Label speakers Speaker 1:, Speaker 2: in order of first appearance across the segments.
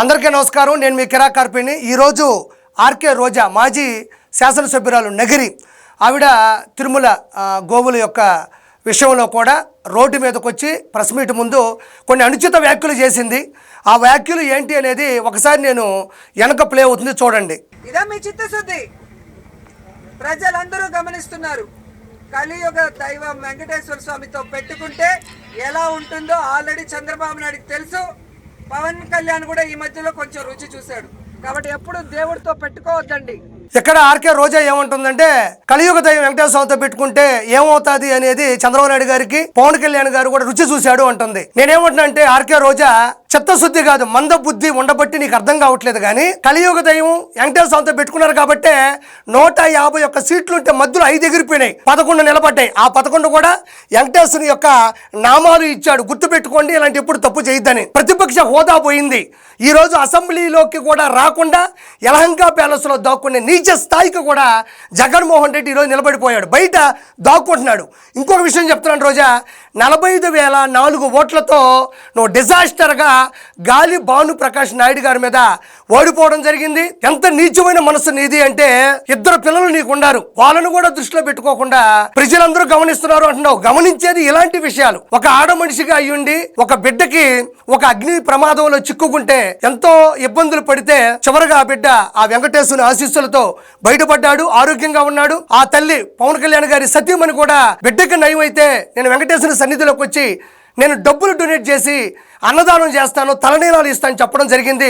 Speaker 1: అందరికీ నమస్కారం. నేను మీ కిరా కార్పిని ఈరోజు ఆర్కే రోజా మాజీ శాసనసభ్యురాలు నగిరి ఆవిడ తిరుమల గోవుల యొక్క విషయంలో కూడా రోడ్డు మీదకి వచ్చి ప్రెస్ మీట్ ముందు కొన్ని అనుచిత వ్యాఖ్యలు చేసింది. ఆ వ్యాఖ్యలు ఏంటి అనేది ఒకసారి నేను వెనక ప్లే అవుతుంది చూడండి.
Speaker 2: ఇదే మీ చిత్తశుద్ధి. ప్రజలందరూ గమనిస్తున్నారు. కలియుగ దైవం వెంకటేశ్వర స్వామితో పెట్టుకుంటే ఎలా ఉంటుందో ఆల్రెడీ చంద్రబాబు నాయుడికి తెలుసు. పవన్ కళ్యాణ్ కూడా ఈ మధ్యలో కొంచెం రుచి చూశాడు. కాబట్టి ఎప్పుడు దేవుడితో పెట్టుకోవద్దండి.
Speaker 1: ఇక్కడ ఆర్కే రోజా ఏమంటుందంటే కలియుగ దైవం వెంకటేశ్వర స్వామితో పెట్టుకుంటే ఏమవుతుంది అనేది చంద్రబాబు నాయుడు గారికి పవన్ కళ్యాణ్ గారు కూడా రుచి చూశాడు అంటుంది. నేనేమంటున్నా అంటే ఆర్కే రోజా చిత్తశుద్ధి కాదు మంద బుద్ధి ఉండబట్టి నీకు అర్థం కావట్లేదు కానీ కలియుగ దైవం వెంకటేశ్వర స్వామితో పెట్టుకున్నారు కాబట్టే నూట యాభై ఒక్క సీట్లు ఉంటే మధ్యలో ఐదు ఎగిరిపోయినాయి పదకొండు నిలబడ్డాయి. ఆ పదకొండు కూడా వెంకటేశ్వరుని యొక్క నామాలు ఇచ్చాడు. గుర్తు పెట్టుకోండి ఇలాంటి ఎప్పుడు తప్పు చేయొద్దని. ప్రతిపక్ష హోదా పోయింది. ఈ రోజు అసెంబ్లీలోకి కూడా రాకుండా యలహంకా ప్యాలెస్లో దాక్కునే నీచ స్థాయికి కూడా జగన్మోహన్ రెడ్డి ఈరోజు నిలబడిపోయాడు. బయట దాక్కుంటున్నాడు. ఇంకొక విషయం చెప్తున్నాను రోజా నలభై ఐదు వేల నాలుగు ఓట్లతో నువ్వు డిజాస్టర్గా గాలి భాను ప్రకాష్ నాయుడు గారి మీద ఓడిపోవడం జరిగింది. ఎంత నీచమైన మనసు నీది అంటే ఇద్దరు పిల్లలు నీకుండారు. వాళ్ళను కూడా దృష్టిలో పెట్టుకోకుండా ప్రజలందరూ గమనిస్తున్నారు అంటున్నావు. గమనించేది ఇలాంటి విషయాలు. ఒక ఆడ మనిషిగా అయ్యుండి ఒక బిడ్డకి ఒక అగ్ని ప్రమాదంలో చిక్కుకుంటే ఎంతో ఇబ్బందులు పడితే చివరగా ఆ బిడ్డ ఆ వెంకటేశ్వరుని ఆశీస్సులతో బయటపడ్డాడు ఆరోగ్యంగా ఉన్నాడు. ఆ తల్లి పవన్ కళ్యాణ్ గారి సత్యమని కూడా బిడ్డకి నయం అయితే నేను వెంకటేశ్వరుని సన్నిధిలోకి వచ్చి నేను డబ్బులు డొనేట్ చేసి అన్నదానం చేస్తాను తలనీలాలు ఇస్తాను చెప్పడం జరిగింది.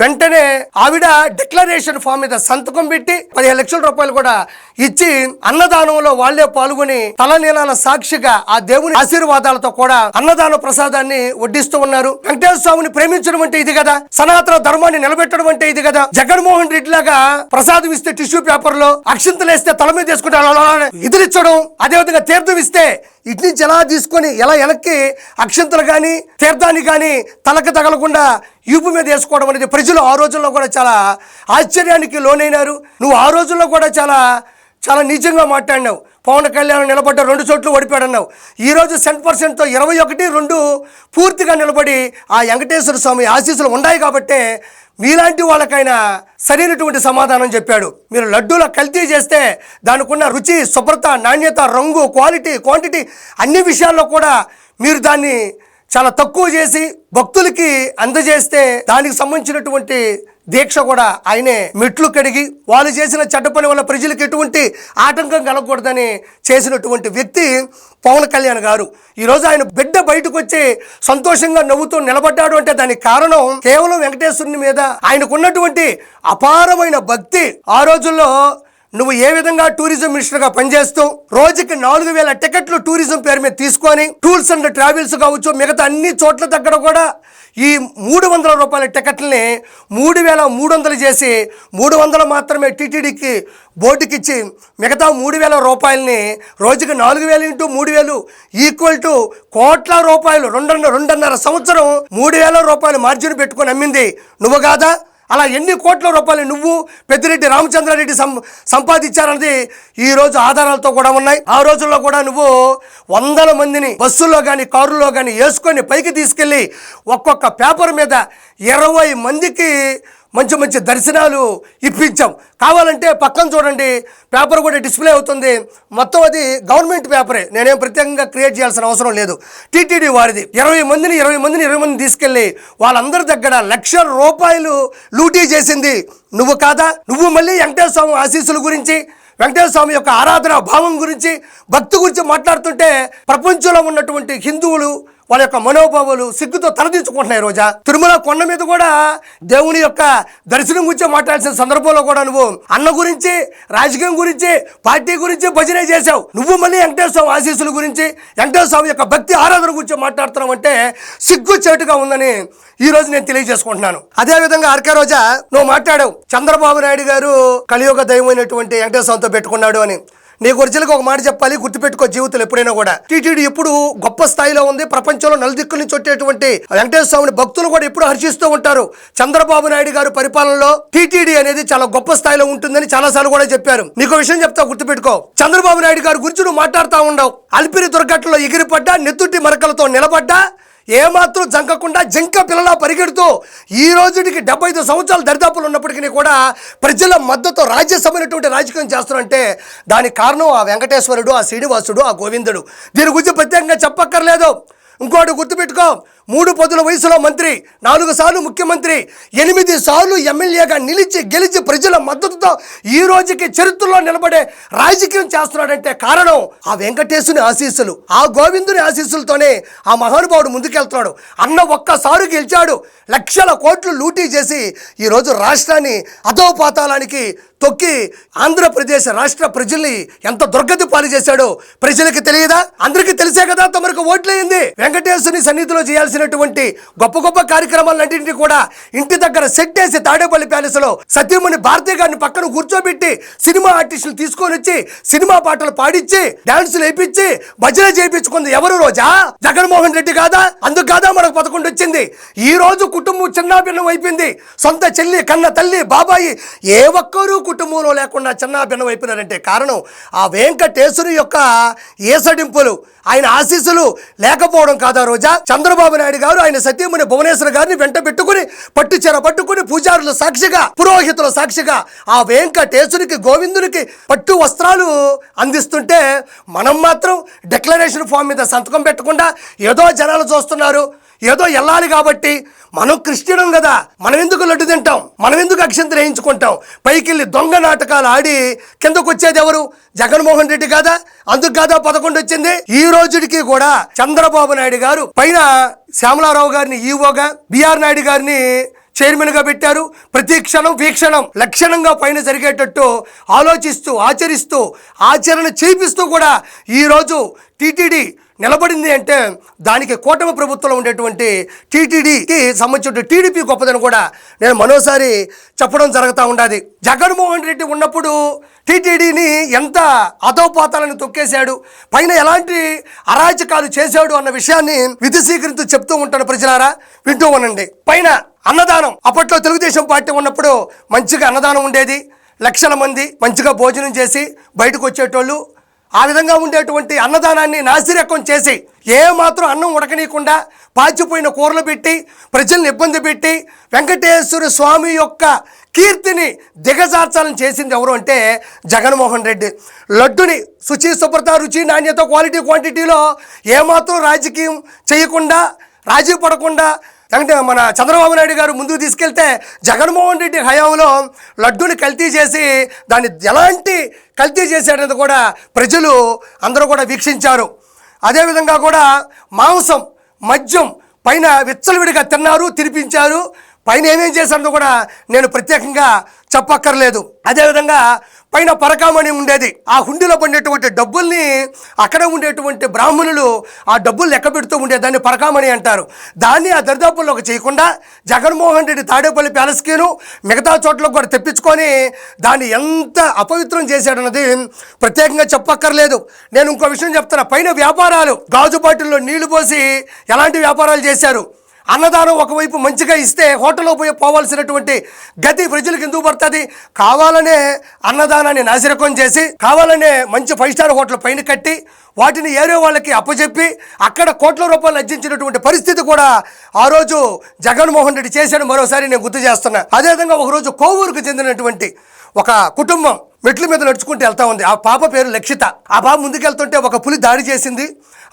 Speaker 1: వెంటనే ఆవిడ డిక్లరేషన్ ఫామ్ మీద సంతకం పెట్టి పదిహేను లక్షల రూపాయలు కూడా ఇచ్చి అన్నదానంలో వాళ్ళే పాల్గొని తలనీలాల సాక్షిగా ఆ దేవుని ఆశీర్వాదాలతో కూడా అన్నదాన ప్రసాదాన్ని వడ్డిస్తూ ఉన్నారు. వెంకటేశ్వర స్వామిని ప్రేమించడం అంటే ఇది కదా? సనాతన ధర్మాన్ని నిలబెట్టడం అంటే ఇది కదా? జగన్మోహన్ రెడ్డి లాగా ప్రసాదం ఇస్తే టిష్యూ పేపర్లో అక్షింతలేస్తే తల మీద తీసుకుంటే అలా అలా అలా అదేవిధంగా తీర్థం ఇస్తే ఇటు నుంచి ఎలా తీసుకొని ఎలా వెనక్కి అక్షంతలు కానీ తీర్థాన్ని కానీ తలకు తగలకుండా యూపు మీద వేసుకోవడం అనేది ప్రజలు ఆ రోజుల్లో కూడా చాలా ఆశ్చర్యానికి లోనైనారు. నువ్వు ఆ రోజుల్లో కూడా చాలా చాలా నిజంగా మాట్లాడినావు. పవన్ కళ్యాణ్ నిలబడ్డ రెండు చోట్లు ఓడిపోయాడన్నావు. ఈరోజు సెంట్ పర్సెంట్తో ఇరవై ఒకటి రెండు పూర్తిగా నిలబడి ఆ వెంకటేశ్వర స్వామి ఆశీస్సులు ఉన్నాయి కాబట్టే మీలాంటి వాళ్ళకైనా సరైనటువంటి సమాధానం చెప్పాడు. మీరు లడ్డూల కల్తీ చేస్తే దానికున్న రుచి శుభ్రత నాణ్యత రంగు క్వాలిటీ క్వాంటిటీ అన్ని విషయాల్లో కూడా మీరు దాన్ని చాలా తక్కువ చేసి భక్తులకి అందజేస్తే దానికి సంబంధించినటువంటి దీక్ష కూడా ఆయనే మెట్లు కడిగి వాళ్ళు చేసిన చెడ్డ పని వల్ల ప్రజలకు ఎటువంటి ఆటంకం కలగకూడదని చేసినటువంటి వ్యక్తి పవన్ కళ్యాణ్ గారు. ఈరోజు ఆయన బిడ్డ బయటకు వచ్చి సంతోషంగా నవ్వుతూ నిలబడ్డాడు అంటే దానికి కారణం కేవలం వెంకటేశ్వరుని మీద ఆయనకున్నటువంటి అపారమైన భక్తి. ఆ రోజుల్లో నువ్వు ఏ విధంగా టూరిజం మినిస్టర్గా పనిచేస్తూ రోజుకి నాలుగు వేల టికెట్లు టూరిజం పేరు మీద తీసుకొని టూర్స్ అండ్ ట్రావెల్స్ కావచ్చు మిగతా అన్ని చోట్ల దగ్గర కూడా ఈ మూడు వందల రూపాయల టికెట్లని మూడు వేల మూడు వందలు చేసి మూడు వందలు మాత్రమే టీటీడీకి బోర్డుకి ఇచ్చి మిగతా మూడు వేల రూపాయలని రోజుకి నాలుగు వేలు ఇంటూ మూడు వేలు ఈక్వల్ టు కోట్ల రూపాయలు రెండున్నర రెండున్నర సంవత్సరం మూడు వేల రూపాయలు మార్జిన్ పెట్టుకొని అమ్మింది. నువ్వు కాదా? అలా ఎన్ని కోట్ల రూపాయలు నువ్వు పెద్దిరెడ్డి రామచంద్రారెడ్డి సం సంపాదించారన్నది ఈ రోజు ఆధారాలతో కూడా ఉన్నాయి. ఆ రోజుల్లో కూడా నువ్వు వందల మందిని బస్సుల్లో కానీ కారులో కానీ వేసుకొని పైకి తీసుకెళ్ళి ఒక్కొక్క పేపర్ మీద ఇరవై మందికి మంచి మంచి దర్శనాలు ఇప్పించాం. కావాలంటే పక్కన చూడండి పేపర్ కూడా డిస్ప్లే అవుతుంది. మొత్తం అది గవర్నమెంట్ పేపరే. నేనేం ప్రత్యేకంగా క్రియేట్ చేయాల్సిన అవసరం లేదు. టీటీడీ వారిది. ఇరవై మందిని ఇరవై మందిని ఇరవై మందిని తీసుకెళ్ళి వాళ్ళందరి దగ్గర లక్ష రూపాయలు లూటీ చేసింది నువ్వు కాదా? నువ్వు మళ్ళీ వెంకటేశ్వర స్వామి ఆశీస్సుల గురించి వెంకటేశ్వర స్వామి యొక్క ఆరాధన భావం గురించి భక్తి గురించి మాట్లాడుతుంటే ప్రపంచంలో ఉన్నటువంటి హిందువులు వాళ్ళ యొక్క మనోభావాలు సిగ్గుతో తలదించుకుంటున్నాయి రోజా. తిరుమల కొండ మీద కూడా దేవుని యొక్క దర్శనం గురించి మాట్లాడాల్సిన సందర్భంలో కూడా నువ్వు అన్న గురించి రాజకీయం గురించి పార్టీ గురించి భజన చేశావు. నువ్వు మళ్ళీ వెంకటేశ్వర స్వామి ఆశీస్సుల గురించి వెంకటేశ్వర స్వామి యొక్క భక్తి ఆరాధన గురించి మాట్లాడుతున్నావు అంటే సిగ్గు చేటుగా ఉందని ఈ రోజు నేను తెలియజేసుకుంటున్నాను. అదే విధంగా ఆర్కే రోజా నువ్వు మాట్లాడావు. చంద్రబాబు నాయుడు గారు కలియుగ దైవమైనటువంటి వెంకటేశ్వర స్వామితో పెట్టుకున్నాడు అని. నీ గురిజలకు ఒక మాట చెప్పాలి గుర్తుపెట్టుకో జీవితంలో ఎప్పుడైనా కూడా. టీటీడీ ఇప్పుడు గొప్ప స్థాయిలో ఉంది. ప్రపంచంలో నలుదిక్కుల నుంచి వచ్చేటువంటి వెంకటేశ్వర స్వామిని భక్తులు కూడా ఎప్పుడు హర్షిస్తూ ఉంటారు. చంద్రబాబు నాయుడు గారు పరిపాలనలో టీటీడీ అనేది చాలా గొప్ప స్థాయిలో ఉంటుందని చాలా సార్లు కూడా చెప్పారు. నీకు విషయం చెప్తా గుర్తుపెట్టుకో. చంద్రబాబు నాయుడు గారి గురించి నువ్వు మాట్లాడుతూ ఉండవు. అల్పిరి దుర్ఘటనలో ఎగిరిపడ్డా నెత్తుటి మరకలతో నిలబడ్డా ఏమాత్రం జంకకుండా జంక పిల్లలా పరిగెడుతూ ఈ రోజుకి డెబ్బై ఐదు సంవత్సరాల దరిదాపులు ఉన్నప్పటికీ కూడా ప్రజల మద్దతు రాజ్యసభైనటువంటి రాజకీయం చేస్తున్నారంటే దానికి కారణం ఆ వెంకటేశ్వరుడు ఆ శ్రీనివాసుడు ఆ గోవిందుడు. దీని గురించి ప్రత్యేకంగా చెప్పక్కర్లేదు. ఇంకోటి గుర్తుపెట్టుకో. మూడు పదుల వయసులో మంత్రి నాలుగు సార్లు ముఖ్యమంత్రి ఎనిమిది సార్లు ఎమ్మెల్యేగా నిలిచి గెలిచి ప్రజల మద్దతుతో ఈ రోజుకి చరిత్రలో నిలబడే రాజకీయం చేస్తున్నాడంటే కారణం ఆ వెంకటేశుని ఆశీస్సులు. ఆ గోవిందుని ఆశీస్సులతోనే ఆ మహానుభావుడు ముందుకెళ్తున్నాడు. అన్న ఒక్కసారి గెలిచాడు. లక్షల కోట్లు లూటీ చేసి ఈరోజు రాష్ట్రాన్ని అధోపాతాలానికి తొక్కి ఆంధ్రప్రదేశ్ రాష్ట్ర ప్రజల్ని ఎంత దుర్గతి పాలు చేశాడో ప్రజలకి తెలియదా? అందరికీ తెలిసే కదా తమకు ఓట్లేయింది? వెంకటేశ్వరుని సన్నిధిలో చేసినటువంటి గొప్ప గొప్ప కార్యక్రమాలన్నింటినీ కూడా ఇంటి దగ్గర సెట్ చేసి తాడేపల్లి ప్యాలెస్లో సత్యమణి భారతి గారిని పక్కన కూర్చోబెట్టి సినిమా ఆర్టిస్టులు తీసుకొని వచ్చి సినిమా పాటలు పాడించి డాన్సులు వేయించి భజన చేయించుకుంది ఎవరు రోజా? జగన్మోహన్ రెడ్డి కాదా? అందుకు కాదా మనకు పదకొండు వచ్చింది? ఈ రోజు కుటుంబం చిన్నాభిన్నం అయిపోయింది. సొంత చెల్లి కన్న తల్లి బాబాయి ఏ ఒక్కరూ కుటుంబంలో లేకుండా చిన్నాభిన్నం అయిపోయినారంటే కారణం ఆ వెంకటేశ్వరి యొక్క ఏసడింపులు. ఆయన ఆశీస్సులు లేకపోవడం కాదా రోజా? చంద్రబాబు నాయుడు గారు ఆయన సత్యముని భువనేశ్వర గారిని వెంట పెట్టుకుని పట్టుచెర పట్టుకుని పూజారుల సాక్షిగా పురోహితుల సాక్షిగా ఆ వెంకటేశునికి గోవిందునికి పట్టు వస్త్రాలు అందిస్తుంటే మనం మాత్రం డిక్లరేషన్ ఫామ్ మీద సంతకం పెట్టకుండా ఏదో జనాలు చూస్తున్నారు. ఏదో వెళ్ళాలి కాబట్టి మనం క్రిస్టియనం కదా మనం ఎందుకు లడ్డు తింటాం మనం ఎందుకు అక్షంతలు వేయించుకుంటాం పైకి వెళ్ళి దొంగ నాటకాలు ఆడి కిందకు వచ్చేది ఎవరు? జగన్మోహన్ రెడ్డి కాదా? అందుకు కాదా పదకొండు వచ్చింది? ఈ రోజుడికి కూడా చంద్రబాబు నాయుడు గారు పైన శ్యామలారావు గారిని ఈవోగా బిఆర్ నాయుడు గారిని చైర్మన్గా పెట్టారు. ప్రతి క్షణం వీక్షణం లక్షణంగా పైన జరిగేటట్టు ఆలోచిస్తూ ఆచరిస్తూ ఆచరణ చేపిస్తూ కూడా ఈరోజు టీటీడీ నిలబడింది అంటే దానికి కూటమి ప్రభుత్వంలో ఉండేటువంటి టీటీడీకి సంబంధించిన టీడీపీ గొప్పదని కూడా నేను మరోసారి చెప్పడం జరుగుతూ ఉండాలి జగన్మోహన్ రెడ్డి ఉన్నప్పుడు టీటీడీని ఎంత అధోపాతాలను తొక్కేశాడు పైన ఎలాంటి అరాచకాలు చేశాడు అన్న విషయాన్ని విధిశీకరిస్తూ చెప్తూ ఉంటాను ప్రజలారా వింటూ ఉండండి. పైన అన్నదానం అప్పట్లో తెలుగుదేశం పార్టీ ఉన్నప్పుడు మంచిగా అన్నదానం ఉండేది. లక్షల మంది మంచిగా భోజనం చేసి బయటకు వచ్చేటోళ్ళు ఆ విధంగా ఉండేటువంటి అన్నదానాన్ని నాసిరకం చేసి ఏ మాత్రం అన్నం ఉడకనీయకుండా పాచిపోయిన కూరలు పెట్టి ప్రజల్ని ఇబ్బంది పెట్టి వెంకటేశ్వర స్వామి యొక్క కీర్తిని దిగజార్చాలని చేసింది ఎవరు అంటే జగన్మోహన్ రెడ్డి. లడ్డుని శుచి శుభ్రత రుచి నాణ్యత క్వాలిటీ క్వాంటిటీలో ఏమాత్రం రాజకీయం చేయకుండా రాజీ పడకుండా అంటే మన చంద్రబాబు నాయుడు గారు ముందుకు తీసుకెళ్తే జగన్మోహన్ రెడ్డి హయాంలో లడ్డూని కల్తీ చేసి దాన్ని ఎలాంటి కల్తీ చేశాడన్నది కూడా ప్రజలు అందరూ కూడా వీక్షించారు. అదేవిధంగా కూడా మాంసం మద్యం పైన విచ్చలవిడిగా తిన్నారు తినిపించారు. పైన ఏమేం చేశారో కూడా నేను ప్రత్యేకంగా చెప్పక్కర్లేదు. అదేవిధంగా పైన పరకామణి ఉండేది. ఆ హుండీలో పడినటువంటి డబ్బుల్ని అక్కడ ఉండేటువంటి బ్రాహ్మణులు ఆ డబ్బులు లెక్క పెడుతూ ఉండే దాన్ని పరకామణి అంటారు. దాన్ని ఆ దరిదాపుల్లోకి చేయకుండా జగన్మోహన్ రెడ్డి తాడేపల్లి ప్యాలెస్కిను మిగతా చోట్ల కూడా తెప్పించుకొని దాన్ని ఎంత అపవిత్రం చేశాడన్నది ప్రత్యేకంగా చెప్పక్కర్లేదు. నేను ఇంకో విషయం చెప్తాను పైన వ్యాపారాలు గాజు బాటిల్లో నీళ్ళు పోసి ఎలాంటి వ్యాపారాలు చేశారు? అన్నదానం ఒకవైపు మంచిగా ఇస్తే హోటల్లో పోయి పోవాల్సినటువంటి గతి ప్రజలకు ఎందుకు పడుతుంది? కావాలనే అన్నదానాన్ని నాసిరకం చేసి కావాలనే మంచి ఫైవ్ స్టార్ హోటల్ పైన కట్టి వాటిని ఏరే వాళ్ళకి అప్పచెప్పి అక్కడ కోట్ల రూపాయలు అర్జించినటువంటి పరిస్థితి కూడా ఆ రోజు జగన్మోహన్ రెడ్డి చేశాడు మరోసారి నేను గుర్తు చేస్తున్నా. అదేవిధంగా ఒకరోజు కోవూరుకు చెందినటువంటి ఒక కుటుంబం మెట్ల మీద నడుచుకుంటూ వెళ్తా ఉంది. ఆ పాప పేరు లక్షిత. ఆ పాప ముందుకెళ్తుంటే ఒక పులి దాడి చేసింది.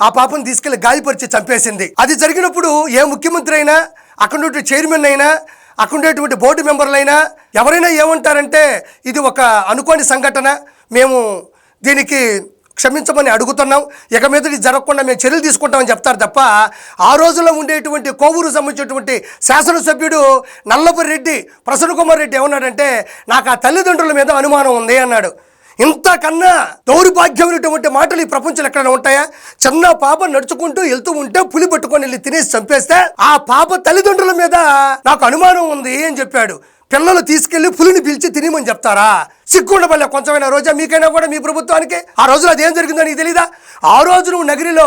Speaker 1: ఆ పాపను తీసుకెళ్ళి గాయపరిచి చంపేసింది. అది జరిగినప్పుడు ఏ ముఖ్యమంత్రి అయినా అక్కడ చైర్మన్ అయినా అక్కడ ఉండేటువంటి బోర్డు మెంబర్లైనా ఎవరైనా ఏమంటారంటే ఇది ఒక అనుకోని సంఘటన. మేము దీనికి క్షమించమని అడుగుతున్నాం. ఇక మీద జరగకుండా మేము చర్యలు తీసుకుంటామని చెప్తారు తప్ప ఆ రోజుల్లో ఉండేటువంటి కోవూరు సంబంధించినటువంటి శాసనసభ్యుడు నల్లపురి రెడ్డి ప్రసన్న కుమార్ రెడ్డి ఏమన్నాడంటే నాకు ఆ తల్లిదండ్రుల మీద అనుమానం ఉంది అన్నాడు. ఇంతకన్నా దౌర్భాగ్యమైనటువంటి మాటలు ఈ ప్రపంచంలో ఎక్కడైనా ఉంటాయా? చిన్న పాప నడుచుకుంటూ వెళ్తూ ఉంటే పులి పట్టుకొని వెళ్ళి తినేసి చంపేస్తే ఆ పాప తల్లిదండ్రుల మీద నాకు అనుమానం ఉంది అని చెప్పాడు. పిల్లలు తీసుకెళ్ళి పులిని పిలిచి తినమని చెప్తారా? సిగ్గుండబల్లే కొంచెమైన రోజా మీకైనా కూడా మీ ప్రభుత్వానికి? ఆ రోజులో అదేం జరిగిందో నీకు తెలీదా? ఆ రోజు నువ్వు నగిరిలో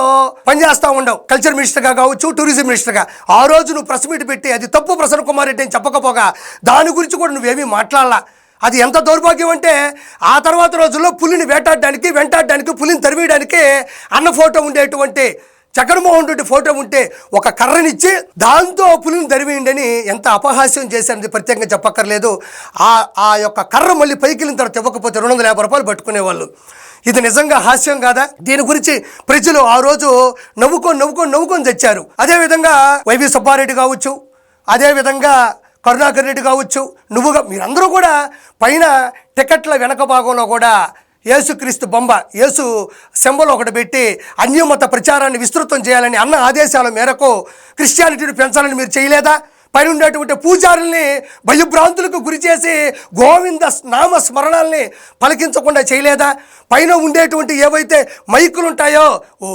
Speaker 1: పనిచేస్తా ఉండవు కల్చర్ మినిస్టర్గా కావచ్చు టూరిజం మినిస్టర్గా ఆ రోజు నువ్వు ప్రెస్ మీట్ పెట్టి అది తప్పు ప్రసన్న కుమార్ రెడ్డి అని చెప్పకపోగా దాని గురించి కూడా నువ్వేమీ మాట్లాడాలా. అది ఎంత దౌర్భాగ్యం అంటే ఆ తర్వాత రోజుల్లో పులిని వేటాడడానికి వెంటాడడానికి పులిని తరివేయడానికి అన్న ఫోటో ఉండేటువంటి జగన్మోహన్ రెడ్డి ఫోటో ఉంటే ఒక కర్రనిచ్చి దాంతో పులిని దరివేయండి ఎంత అపహాస్యం చేశారని ప్రత్యేకంగా చెప్పక్కర్లేదు. ఆ ఆ యొక్క కర్ర మళ్ళీ పైకి వెళ్ళిన తర్వాత ఇవ్వకపోతే రెండు వందల యాభై రూపాయలు పట్టుకునేవాళ్ళు. ఇది నిజంగా హాస్యం కాదా? దీని గురించి ప్రజలు ఆ రోజు నవ్వుకొని నవ్వుకొని నవ్వుకొని తెచ్చారు. అదేవిధంగా వైవి సుబ్బారెడ్డి కావచ్చు అదేవిధంగా కరుణాకర్ రెడ్డి కావచ్చు నువ్వుగా మీరందరూ కూడా పైన టికెట్ల వెనక భాగంలో కూడా యేసుక్రీస్తు బొమ్మ యేసు సింబల్ ఒకటి పెట్టి అన్యమత ప్రచారాన్ని విస్తృతం చేయాలని అన్న ఆదేశాల మేరకు క్రిస్టియానిటీని పెంచాలని మీరు చేయలేదా? పైన ఉండేటువంటి పూజారుల్ని భయభ్రాంతులకు గురి చేసి గోవింద నామ స్మరణల్ని పలికించకుండా చేయలేదా? పైన ఉండేటువంటి ఏవైతే మైకులు ఉంటాయో ఓ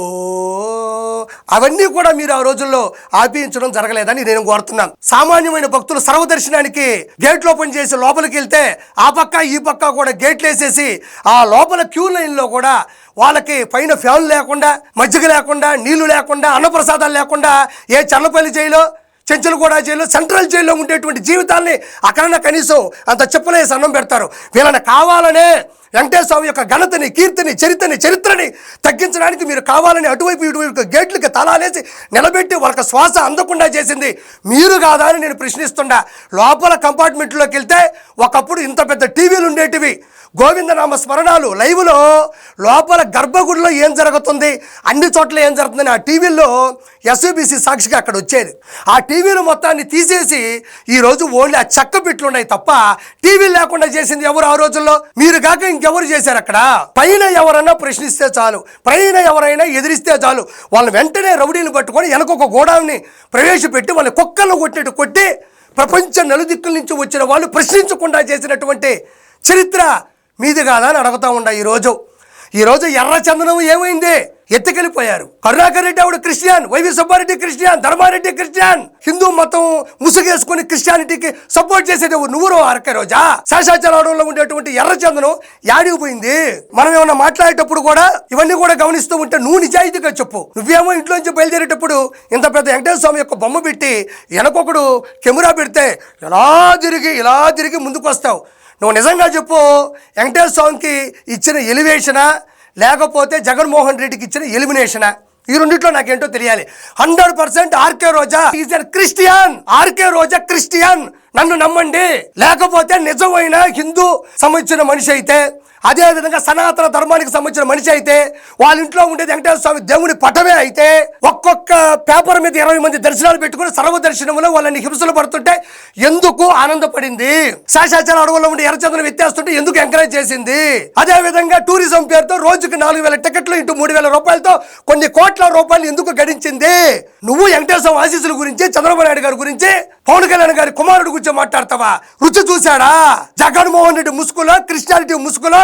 Speaker 1: అవన్నీ కూడా మీరు ఆ రోజుల్లో ఆపించడం జరగలేదని నేను కోరుతున్నాను. సామాన్యమైన భక్తులు సర్వదర్శనానికి గేట్లు ఓపెన్ చేసి లోపలికి వెళ్తే ఆ పక్క ఈ పక్క కూడా గేట్లు వేసేసి ఆ లోపల క్యూ లైన్లో కూడా వాళ్ళకి పైన ఫ్యాన్ లేకుండా మజ్జిగ లేకుండా నీళ్ళు లేకుండా అన్నప్రసాదాలు లేకుండా ఏ చల్లపల్లి జైలో చెంచలగూడ జైల్లో సెంట్రల్ జైల్లో ఉండేటువంటి జీవితాన్ని అక్కడన్నా కనీసం అంత చెప్పలేసి అన్నం పెడతారు. వీళ్ళని కావాలనే వెంకటేశ్వర స్వామి యొక్క ఘనతని కీర్తిని చరిత్రని చరిత్రని తగ్గించడానికి మీరు కావాలని అటువైపు ఇటువైపు గేట్లకి తలాలేసి నిలబెట్టి వాళ్ళకి శ్వాస అందకుండా చేసింది మీరు కాదా అని నేను ప్రశ్నిస్తుండ. లోపల కంపార్ట్మెంట్లోకి వెళ్తే ఒకప్పుడు ఇంత పెద్ద టీవీలు ఉండేటివి. గోవిందనామ స్మరణాలు లైవ్లో లోపల గర్భగుడిలో ఏం జరుగుతుంది? అన్ని చోట్ల ఏం జరుగుతుందని ఆ టీవీల్లో ఎస్యూబీసీ సాక్షిగా అక్కడ వచ్చేది. ఆ టీవీలు మొత్తాన్ని తీసేసి ఈ రోజు ఓన్లీ ఆ చెక్క బిట్లు ఉన్నాయి తప్ప టీవీ లేకుండా చేసింది ఎవరు ఆ రోజుల్లో? మీరు కాక ఇంకెవరు చేశారు అక్కడ? పైన ఎవరన్నా ప్రశ్నిస్తే చాలు. పైన ఎవరైనా ఎదిరిస్తే చాలు. వాళ్ళని వెంటనే రౌడీలు పట్టుకొని వెనక ఒక గోడాన్ని ప్రవేశపెట్టి వాళ్ళని కుక్కలు కొట్టినట్టు కొట్టి ప్రపంచ నలుదిక్కుల నుంచి వచ్చిన వాళ్ళు ప్రశ్నించకుండా చేసినటువంటి చరిత్ర మీది కాదా అని అడుగుతా ఉండ ఈరోజు. ఈరోజు ఎర్ర చందనం ఏమైంది? ఎత్తుకెళ్ళిపోయారు. కరుణాకర్ రెడ్డి ఆవిడ Christian Y V Subbareddy Christian Dharmareddy Christian. Hindu మతం ముసుగేసుకుని క్రిస్టియానిటీకి సపోర్ట్ చేసేది ఎవరు? నువ్వు అరకే రోజా. శేషాచలంలో ఉండేటువంటి ఎర్ర చందనం యాడికి పోయింది? మనం ఏమైనా మాట్లాడేటప్పుడు కూడా ఇవన్నీ కూడా గమనిస్తూ ఉంటే నువ్వు నిజాయితీగా చెప్పు. నువ్వేమో ఇంట్లోంచి బయలుదేరేటప్పుడు ఇంత పెద్ద వెంకటేశ్వర స్వామి యొక్క బొమ్మ పెట్టి వెనకొకడు కెమెరా పెడితే ఎలా తిరిగి ఇలా తిరిగి ముందుకు వస్తావు నువ్వు నిజంగా చెప్పు వెంకటేశ్వర స్వామికి ఇచ్చిన ఎలివేషనా? లేకపోతే జగన్మోహన్ రెడ్డికి ఇచ్చిన ఎలిమినేషనా? ఈ రెండిట్లో నాకేంటో తెలియాలి. Hundred percent R K Roja is an Christian. R K Roja Christian. నన్ను నమ్మండి. లేకపోతే నిజమైన హిందూ సంబంధించిన మనిషి అయితే అదేవిధంగా సనాతన ధర్మానికి సంబంధించిన మనిషి అయితే వాళ్ళ ఇంట్లో ఉండేది వెంకటేశ్వర స్వామి దేవుని పటమే అయితే ఒక్కొక్క పేపర్ మీద ఇరవై మంది దర్శనాలు పెట్టుకుని సర్వదర్శనంలో వాళ్ళని హింసలు పడుతుంటే ఎందుకు ఆనందపడింది? శాశాచార అడవుల్లో ఉండే ఎర్రచంద్రం ఎత్తేస్తుంటే ఎందుకు ఎంకరేజ్ చేసింది? అదే విధంగా టూరిజం పేరుతో రోజుకి నాలుగు వేల టికెట్లు ఇంటూ మూడు వేల రూపాయలతో కొన్ని కోట్ల రూపాయలు ఎందుకు గడించింది? నువ్వు వెంకటేశ్వర ఆశీస్సుల గురించి చంద్రబాబు నాయుడు గారి గురించి పవన్ కళ్యాణ్ గారి కుమారుడు గురించి మాట్లాడతావా? రుచి చూశాడా? జగన్మోహన్ రెడ్డి ముసుగులో క్రిస్టియానిటీ ముసుగులో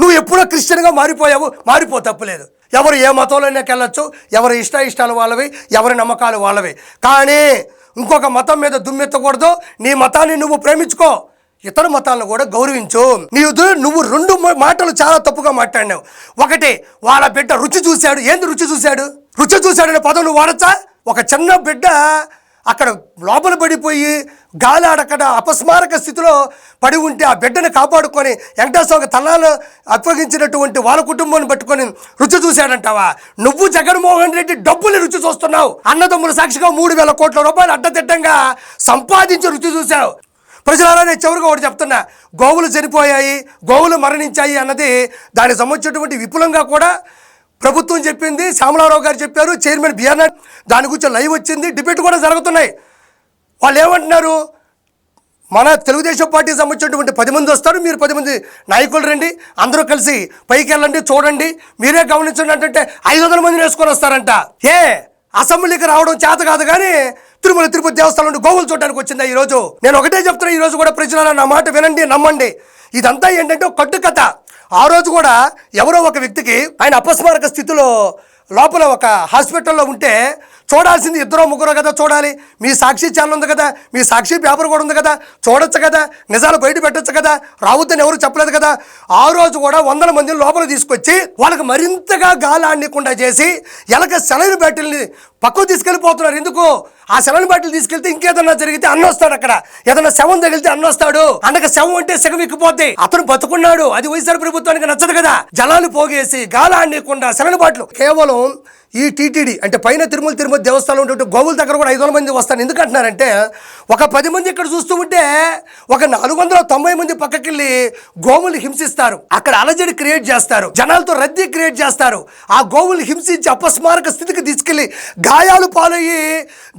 Speaker 1: నువ్వు ఎప్పుడో క్రిస్టియన్గా మారిపోయావు మారిపో తప్పులేదు. ఎవరు ఏ మతంలోనే వెళ్ళొచ్చు ఎవరి ఇష్ట ఇష్టాలు వాళ్ళవి ఎవరి నమ్మకాలు వాళ్ళవి. కానీ ఇంకొక మతం మీద దుమ్మెత్తకూడదు నీ మతాన్ని నువ్వు ప్రేమించుకో. ఇతర మతాలను కూడా గౌరవించు. నీవు నువ్వు రెండు మాటలు చాలా తప్పుగా మాట్లాడినావు. ఒకటి వాళ్ళ బిడ్డ రుచి చూశాడు. ఏంది రుచి చూశాడు? రుచి చూశాడనే పదం నువ్వు వాడచ్చా? ఒక చిన్న బిడ్డ అక్కడ లోపల పడిపోయి గాలి ఆడక్కడ అపస్మారక స్థితిలో పడి ఉంటే ఆ బిడ్డను కాపాడుకొని వెంకటేశ్వర తలాలు అప్పగించినటువంటి వాళ్ళ కుటుంబాన్ని పట్టుకొని రుచి చూశాడంటావా? నువ్వు జగన్మోహన్ రెడ్డి డబ్బులు రుచి చూస్తున్నావు. అన్నదమ్ముల సాక్షిగా మూడు వేల కోట్ల రూపాయలు అడ్డదిడ్డంగా సంపాదించి రుచి చూశావు. ప్రజలారా నేను చివరిగా ఒకటి చెప్తున్నా. గోవులు చనిపోయాయి గోవులు మరణించాయి అన్నది దానికి సంబంధించినటువంటి విపులంగా కూడా ప్రభుత్వం చెప్పింది శ్యామలారావు గారు చెప్పారు చైర్మన్ బిఆర్ నాయుడు దాని గురించి లైవ్ వచ్చింది డిబేట్ కూడా జరుగుతున్నాయి. వాళ్ళు ఏమంటున్నారు? మన తెలుగుదేశం పార్టీకి సంబంధించినటువంటి పది మంది వస్తారు మీరు పది మంది నాయకులు రండి అందరూ కలిసి పైకి వెళ్ళండి చూడండి. మీరే గమనించండి అంటే ఐదు వందల మందిని వేసుకొని వస్తారంట. ఏ? అసెంబ్లీకి రావడం చేత కాదు కానీ తిరుమల తిరుపతి దేవస్థానం నుండి గోవులు చూడడానికి వచ్చిందా ఈరోజు? నేను ఒకటే చెప్తున్నా ఈరోజు కూడా ప్రజల నా మాట వినండి నమ్మండి. ఇదంతా ఏంటంటే కట్టు కథ. ఆ రోజు కూడా ఎవరో ఒక వ్యక్తికి ఆయన అపస్మారక స్థితిలో లోపల ఒక హాస్పిటల్లో ఉంటే చూడాల్సింది ఇద్దరో ముగ్గురో కదా చూడాలి. మీ సాక్షి ఛానల్ ఉంది కదా మీ సాక్షి పేపర్ కూడా ఉంది కదా చూడొచ్చు కదా నిజాలు బయట పెట్టొచ్చు కదా రావద్దని ఎవరు చెప్పలేదు కదా. ఆ రోజు కూడా వందల మందిని లోపల తీసుకొచ్చి వాళ్ళకి మరింతగా గాలి ఆడకుండా చేసి ఎలక సెలైన్ బ్యాటిల్ని పక్కకు తీసుకెళ్ళిపోతున్నారు. ఎందుకు? ఆ శవని బాటిల్ తీసుకెళ్తే ఇంకేదన్నా జరిగితే అన్న వస్తాడు అక్కడ. ఏదన్నా శవం తగిలితే అన్న వస్తాడు. అన్నక శవం అంటే శవం ఎక్కిపోద్ది అతను బతుకున్నాడు. అది వైఎస్ఆర్ ప్రభుత్వానికి నచ్చదు కదా. జలాలు పోగేసి గాలా ఆడనీయకుండా శవని బాటిల్. కేవలం ఈ టీటీడీ అంటే పైన తిరుమల తిరుమల దేవస్థానం ఉంటే గోవుల దగ్గర కూడా ఐదు వందల మంది వస్తాను. ఎందుకంటున్నారంటే ఒక పది మంది ఇక్కడ చూస్తూ ఉంటే ఒక నాలుగు వందల తొంభై మంది పక్కకెళ్ళి గోవులు హింసిస్తారు. అక్కడ అలజడి క్రియేట్ చేస్తారు. జనాలతో రద్దీ క్రియేట్ చేస్తారు. ఆ గోవులు హింసించి అపస్మారక స్థితికి తీసుకెళ్ళి గాయాలు పాలయ్యి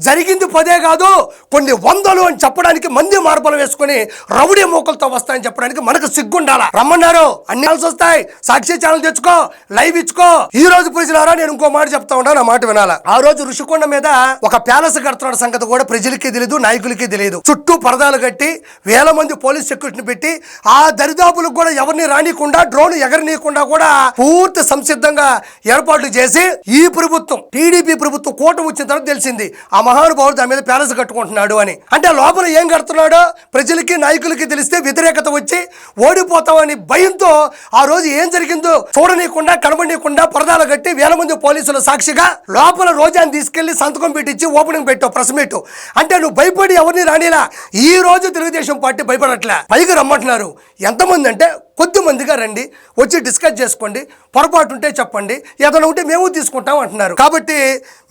Speaker 1: జరిగింది పదే కాదు కొన్ని వందలు అని చెప్పడానికి మంది మార్పులు వేసుకొని రౌడీ మూకలతో వస్తాయని చెప్పడానికి మనకు సిగ్గుండాల? రమ్మన్నారు. అన్ని వస్తాయి. సాక్షి ఛానల్ తెచ్చుకో లైవ్ ఇచ్చుకో. ఈ రోజు ప్రజలారా నేను ఇంకో మాట చెప్తా ఉంటా నా మాట వినాలా? ఆ రోజు ఋషికొండ మీద ఒక ప్యాలెస్ కడుతున్న సంగతి కూడా ప్రజలకి తెలియదు నాయకులకి తెలియదు చుట్టూ పరదాలు కట్టి వేల మంది పోలీస్ సెక్యూరిటీని పెట్టి ఆ దరిదాపులకు కూడా ఎవరిని రానికుండా డ్రోన్ ఎగరనీయకుండా కూడా పూర్తి సంసిద్ధంగా ఏర్పాట్లు చేసి ఈ ప్రభుత్వం టీడీపీ ప్రభుత్వం కూటమి వచ్చిన తర్వాత తెలిసింది ఆ మహానుభావుడు దాని మీద ప్యాలెస్ కట్టుకుంటున్నాడు అని. అంటే లోపల ఏం కడుతున్నాడో ప్రజలకి నాయకులకి తెలిస్తే వ్యతిరేకత వచ్చి ఓడిపోతామని భయంతో ఆ రోజు ఏం జరిగిందో చూడనీయకుండా కనబడనీయకుండా పరదాలు కట్టి వేల మంది పోలీసుల సాక్షిగా లోపల రోజాని తీసుకెళ్ళి సంతకం పెట్టించి ఓపెనింగ్ పెట్టావు ప్రెస్ మీట్. అంటే నువ్వు భయపడి ఎవరిని రానిలా? ఈ రోజు తెలుగుదేశం పార్టీ భయపడట్లే. పైకి రమ్మంటున్నారు. ఎంతమంది అంటే కొద్దిమందిగా రండి వచ్చి డిస్కస్ చేసుకోండి పొరపాటు ఉంటే చెప్పండి ఏదైనా ఉంటే మేము తీసుకుంటాం అంటున్నారు. కాబట్టి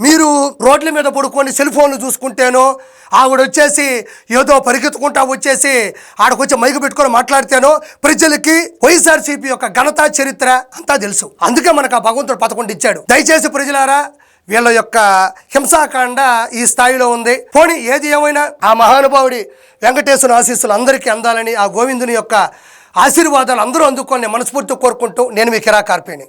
Speaker 1: మీరు రోడ్ల మీద పడుకొని సెల్ ఫోన్లు చూసుకుంటేనో ఆవిడ వచ్చేసి ఏదో పరిగెత్తుకుంటా వచ్చేసి ఆడకొచ్చి మైకు పెట్టుకొని మాట్లాడితేనో ప్రజలకి వైఎస్ఆర్సీపీ యొక్క ఘనత చరిత్ర అంతా తెలుసు. అందుకే మనకు ఆ భగవంతుడు పథకం ఇచ్చాడు. దయచేసి ప్రజలారా వీళ్ళ యొక్క హింసాకాండ ఈ స్థాయిలో ఉంది. పోనీ ఏది ఏమైనా ఆ మహానుభావుడి వెంకటేశ్వర ఆశీస్సులు అందరికీ అందాలని ఆ గోవిందుని యొక్క ఆశీర్వాదాలు అందరూ అందుకొని మనస్ఫూర్తి కోరుకుంటూ నేను మీ కిరా కార్పేని